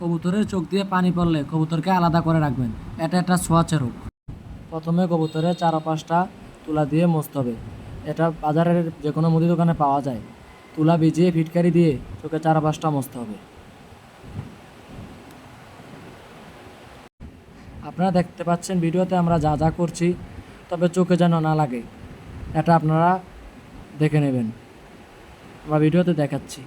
কবুতরের চোখ দিয়ে পানি পড়লে কবুতরকে আলাদা করে রাখবেন। এটা একটা ছোঁয়াচে রোগ। প্রথমে কবুতরের চার পাঁচটা তুলা দিয়ে মুছতে হবে। এটা বাজারের যে কোনো মুদি দোকানে পাওয়া যায়। তুলা ভিজিয়ে ফিটকারি দিয়ে চোখে চার পাঁচটা মুছতে হবে। আপনারা দেখতে পাচ্ছেন ভিডিওতে আমরা যা যা করছি, তবে চোখে যেন না লাগে। এটা আপনারা দেখে নেবেন। আমরা ভিডিওতে দেখাচ্ছি।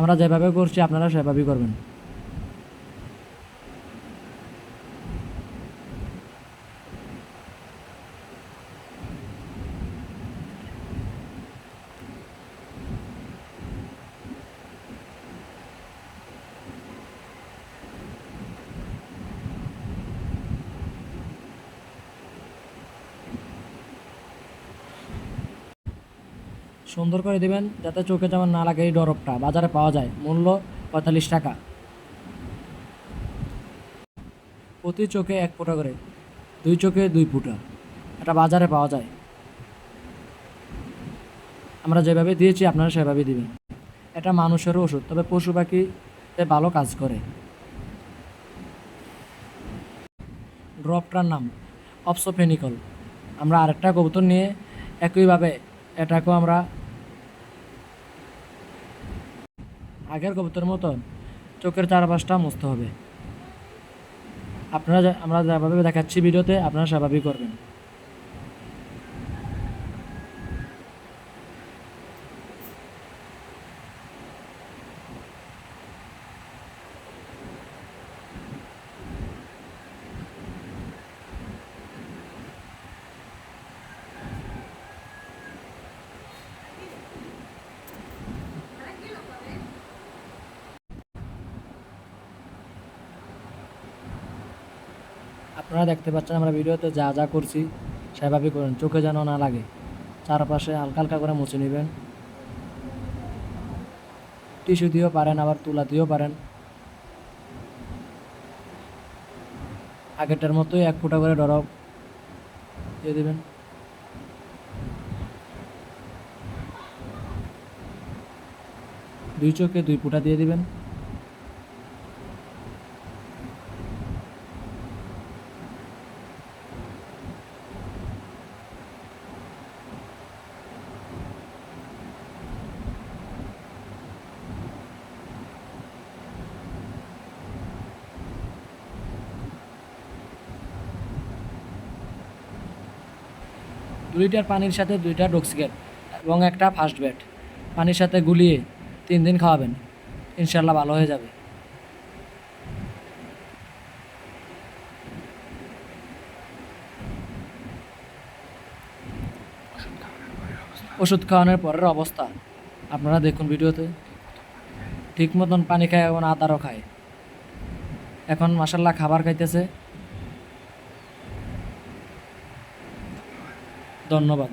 আমরা যেভাবে করছি আপনারা সেভাবেই করবেন। সুন্দর করে দিবেন যাতে চোখে যেমন না লাগে এই ডরপটা বাজারে পাওয়া যায়। মূল্য পঁয়তাল্লিশ টাকা। প্রতি চোখে এক ফোঁটা করে। দুই চোখে দুই ফুটা। এটা বাজারে পাওয়া যায়। আমরা যেভাবে দিয়েছি, আপনারা সেভাবে দিবেন। এটা মানুষেরও ওষুধ। তবে পশু পাখিতে ভালো কাজ করে। ড্রপটার নাম, অপসোফেনিকল। আমরা আরেকটা কবুতর নিয়ে একইভাবে এটাকেও আমরা আগের কবুতরের মতন চোখের চারপাশটা মুছতে হবে। আপনারা আমরা যেভাবে দেখাচ্ছি ভিডিওতে, আপনারা স্বাভাবিক করবেন। আপনারা দেখতে পাচ্ছেন আমরা ভিডিওতে যা যা করছি সেভাবেই করেন। চোখে যেন না লাগে। চারপাশে হালকা হালকা করে মুছে নেবেন। টিস্যু দিয়েও পারেন, আবার তুলা দিয়েও পারেন। আগেরটার মতোই এক ফুটা করে ডরব দিয়ে দেবেন। দুই চোখে দুই ফুটা দিয়ে দিবেন। দু লিটার পানির সাথে দুইটা ডক্সিকেট এবং একটা ফার্স্ট বেড পানির সাথে গুলিয়ে তিন দিন খাওয়াবেন। ইনশাল্লাহ ভালো হয়ে যাবে। ওষুধ খাওয়ানোর পরের অবস্থা। আপনারা দেখুন ভিডিওতে। ঠিক মতন পানি খায় এবং আদারও খায়। এখন মাসাল্লাহ খাবার খাইতেছে। ধন্যবাদ।